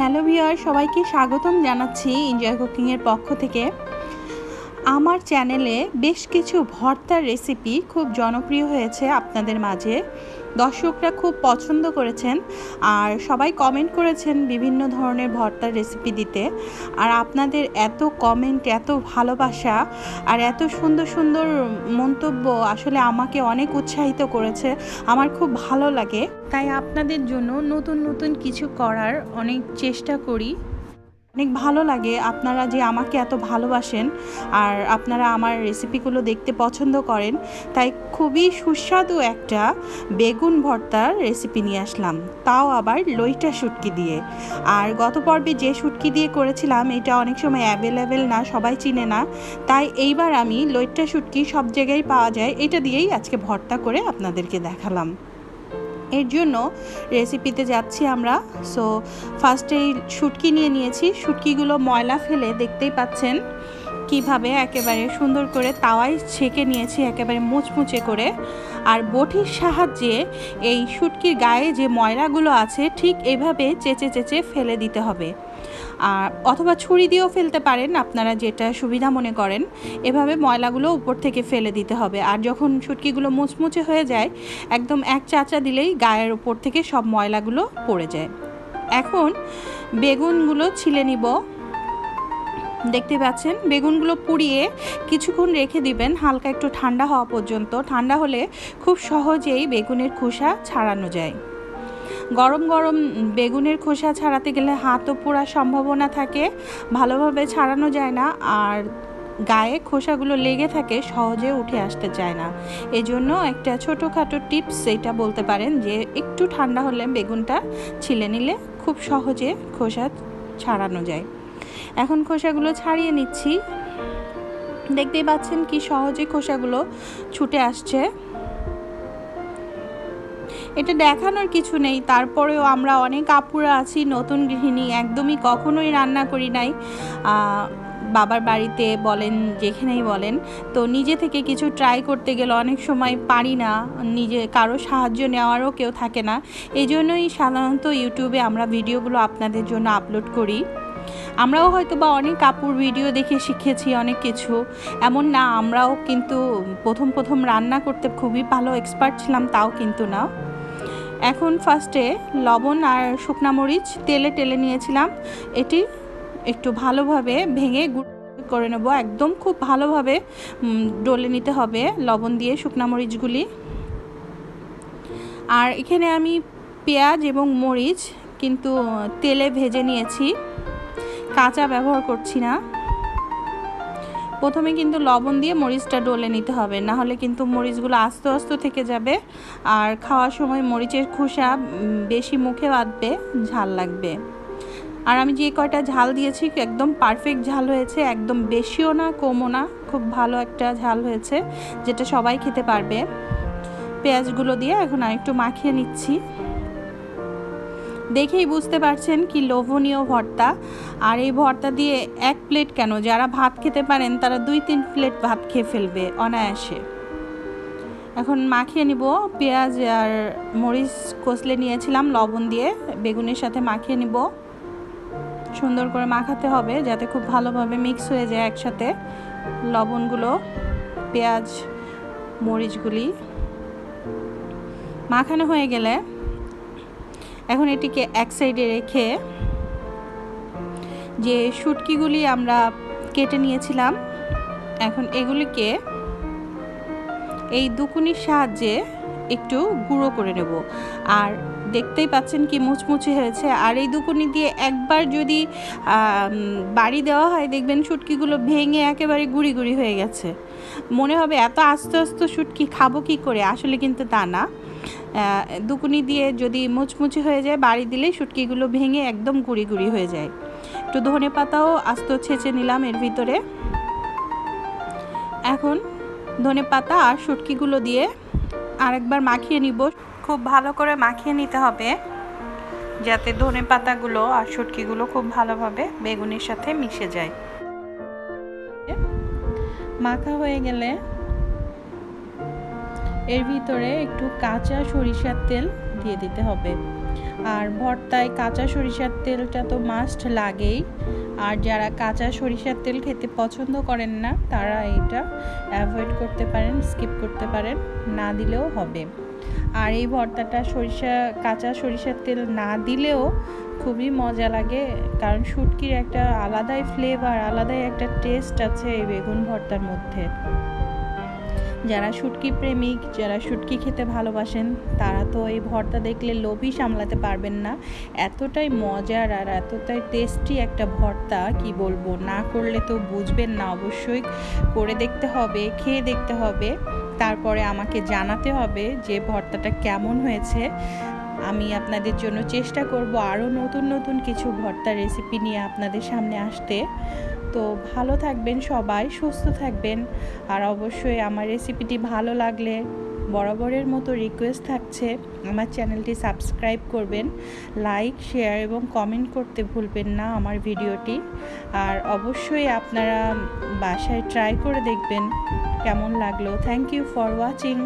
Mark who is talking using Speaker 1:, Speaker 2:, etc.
Speaker 1: Hello viewer সবাইকে স্বাগতম জানাচ্ছি এনজয় কুকিংয়ের পক্ষ থেকে। আমার চ্যানেলে বেশ কিছু ভর্তার রেসিপি খুব জনপ্রিয় হয়েছে আপনাদের মাঝে। দর্শকরা খুব পছন্দ করেছেন আর সবাই কমেন্ট করেছেন বিভিন্ন ধরনের ভর্তার রেসিপি দিতে। আর আপনাদের এত কমেন্ট এত ভালোবাসা আর এত সুন্দর সুন্দর মন্তব্য আসলে আমাকে অনেক উৎসাহিত করেছে। আমার খুব ভালো লাগে। তাই আপনাদের জন্য নতুন নতুন কিছু করার অনেক চেষ্টা করি। অনেক ভালো লাগে। আপনারা যে আমাকে এত ভালোবাসেন আর আপনারা আমার রেসিপিগুলো দেখতে পছন্দ করেন, তাই খুবই সুস্বাদু একটা বেগুন ভর্তার রেসিপি নিয়ে আসলাম। তাও আবার লইটা শুটকি দিয়ে। আর গত পর্বে যে শুটকি দিয়ে করেছিলাম, এটা অনেক সময় অ্যাভেলেবেল না, সবাই চিনে না। তাই এইবার আমি লইটা শুটকি সব জায়গায় পাওয়া যায়, এটা দিয়েই আজকে ভর্তা করে আপনাদেরকে দেখালাম। এর জন্য রেসিপিতে যাচ্ছি আমরা। সো ফার্স্টেই শুটকি নিয়ে নিয়েছি। শুটকিগুলো ময়লা ফেলে দেখতেই পাচ্ছেন কীভাবে একেবারে সুন্দর করে তাওয়ায় ছেঁকে নিয়েছি, একেবারে মুচমুচে করে। আর বটির সাহায্যে এই শুটকির গায়ে যে ময়লাগুলো আছে, ঠিক এভাবে চেচে চেঁচে ফেলে দিতে হবে। আর অথবা ছুরি দিয়েও ফেলতে পারেন আপনারা যেটা সুবিধা মনে করেন। এভাবে ময়লাগুলো উপর থেকে ফেলে দিতে হবে। আর যখন শুটকিগুলো মুচমুচে হয়ে যায়, একদম এক চাচা দিলেই গায়ের উপর থেকে সব ময়লাগুলো পড়ে যায়। এখন বেগুনগুলো ছিলে নিব। দেখতে পাচ্ছেন? বেগুনগুলো পুড়িয়ে কিছুক্ষণ রেখে দিবেন। হালকা একটু ঠান্ডা হওয়া পর্যন্ত। ঠান্ডা হলে খুব সহজেই বেগুনের খোসা ছাড়ানো যায়। গরম গরম বেগুনের খোসা ছাড়াতে গেলে হাতও পোড়ার সম্ভাবনা থাকে। ভালোভাবে ছাড়ানো যায় না আর গায়ে খোসাগুলো লেগে থাকে, সহজে উঠে আসতে চায় না। এজন্য একটা ছোটোখাটো টিপস এটা বলতে পারেন যে, একটু ঠান্ডা হলে বেগুনটা ছিলে নিলে খুব সহজে খোসা ছাড়ানো যায়। এখন খোসাগুলো ছাড়িয়ে নিচ্ছি। দেখতেই পাচ্ছেন কি সহজে খোসাগুলো ছুটে আসছে। এটা দেখানোর কিছু নেই। তারপরেও আমরা অনেক আপুরা আছি, নতুন গৃহিণী, একদমই কখনোই রান্না করি নাই। বাবার বাড়িতে বলেন, যেখানেই বলেন। তো নিজে থেকে কিছু ট্রাই করতে গেলে অনেক সময় পারি না, নিজে, কারও সাহায্য নেওয়ারও কেউ থাকে না। এই জন্যই সাধারণত ইউটিউবে আমরা ভিডিওগুলো আপনাদের জন্য আপলোড করি। আমরাও হয়তো বা অনেক কাপড় ভিডিও দেখে শিখেছি অনেক কিছু। এমন না, আমরাও কিন্তু প্রথম প্রথম রান্না করতে খুবই ভালো এক্সপার্ট ছিলাম, তাও কিন্তু না। এখন ফার্স্টে লবণ আর শুকনা মরিচ তেলে টেলে নিয়েছিলাম। এটি একটু ভালোভাবে ভেঙে গুঁড়ো করে নেব। একদম খুব ভালোভাবে ডলে নিতে হবে লবণ দিয়ে শুকনা মরিচগুলি। আর এখানে আমি পেঁয়াজ এবং মরিচ কিন্তু, তেলে ভেজে নিয়েছি। কাঁচা ব্যবহার করছি না। প্রথমে কিন্তু লবণ দিয়ে মরিচটা ডলে নিতে হবে, না হলে কিন্তু মরিচগুলো আস্তে আস্তে থেকে যাবে আর খাওয়ার সময় মরিচের খোসা বেশি মুখে বাঁধবে, ঝাল লাগবে। আর আমি যে কয়টা ঝাল দিয়েছি, একদম পারফেক্ট ঝাল হয়েছে, একদম বেশিও না, কমও না, খুব ভালো একটা ঝাল হয়েছে, যেটা সবাই খেতে পারবে। পেঁয়াজগুলো দিয়ে এখন আর একটু মাখিয়ে নিচ্ছি। দেখেই বুঝতে পারছেন কি লোভনীয় ভর্তা। আর এই ভর্তা দিয়ে এক প্লেট কেন? যারা ভাত খেতে পারেন, তারা দুই তিন প্লেট ভাত খেয়ে ফেলবে অনায়াসে। এখন মাখিয়ে নিব। পেঁয়াজ আর মরিচ কষলে নিয়েছিলাম লবণ দিয়ে। বেগুনের সাথে মাখিয়ে নিব। সুন্দর করে মাখাতে হবে যাতে খুব ভালোভাবে মিক্স হয়ে যায় একসাথে। লবণগুলো, পেঁয়াজ, মরিচগুলি। মাখানো হয়ে গেলে এখন এটিকে এক সাইডে রেখে যে শুটকিগুলি আমরা কেটে নিয়েছিলাম, এখন এগুলিকে এই দুকুনির সাহায্যে একটু গুঁড়ো করে নেব। আর দেখতেই পাচ্ছেন কি মুচমুচে হয়েছে। আর এই দুকুনি দিয়ে একবার যদি বাড়ি দেওয়া হয়, দেখবেন শুটকিগুলো ভেঙে একেবারে গুড়ি গুড়ি হয়ে গেছে। মনে হবে এত আস্তে আস্তে শুটকি খাব কি করে? আসলে কিন্তু তা না। দুকুনি দিয়ে যদি মুচমুচে হয়ে যায়, বাড়ি দিলে শুটকিগুলো ভেঙে একদম গুঁড়ি গুঁড়ি হয়ে যায়। একটু ধনে পাতাও আস্ত ছেঁচে নিলাম এর ভিতরে। এখন ধনে পাতা আর শুটকিগুলো দিয়ে আরেকবার মাখিয়ে নিব। খুব ভালো করে মাখিয়ে নিতে হবে, যাতে ধনে পাতাগুলো আর শুটকিগুলো খুব ভালোভাবে বেগুনের সাথে মিশে যায়। মাখা হয়ে গেলে এর ভিতরে একটু কাঁচা সরিষার তেল দিয়ে দিতে হবে। আর ভর্তায় কাঁচা সরিষার তেলটা তো মাস্ট লাগেই। আর যারা কাঁচা সরিষার তেল খেতে পছন্দ করেন না, তারা এটা অ্যাভয়েড করতে পারেন স্কিপ করতে পারেন, না দিলেও হবে। আর এই ভর্তাটা সরিষা, কাঁচা সরিষার তেল না দিলেও খুবই মজা লাগে, কারণ শুটকির একটা আলাদাই ফ্লেভার আলাদাই একটা টেস্ট আছে এই বেগুন ভর্তার মধ্যে। যারা শুটকি প্রেমিক, যারা শুটকি খেতে ভালোবাসেন, তারা তো এই ভর্তা দেখলে লোভই সামলাতে পারবেন না। এতটাই মজার আর এতটাই টেস্টি একটা ভর্তা, কি বলব? না করলে তো বুঝবেন না অবশ্যই। করে দেখতে হবে, খেয়ে দেখতে হবে। তারপরে আমাকে জানাতে হবে যে ভর্তাটা কেমন হয়েছে। আমি আপনাদের জন্য চেষ্টা করব আরও নতুন নতুন কিছু ভর্তা রেসিপি নিয়ে আপনাদের সামনে আসতে। তো ভালো থাকবেন সবাই, সুস্থ থাকবেন। আর অবশ্যই আমার রেসিপিটি ভালো লাগলে বরাবরের মতো রিকোয়েস্ট থাকছে, আমার চ্যানেলটি সাবস্ক্রাইব করবেন লাইক শেয়ার এবং কমেন্ট করতে ভুলবেন না আমার ভিডিওটি আর অবশ্যই আপনারা বাসায় ট্রাই করে দেখবেন কেমন লাগল। Thank you for watching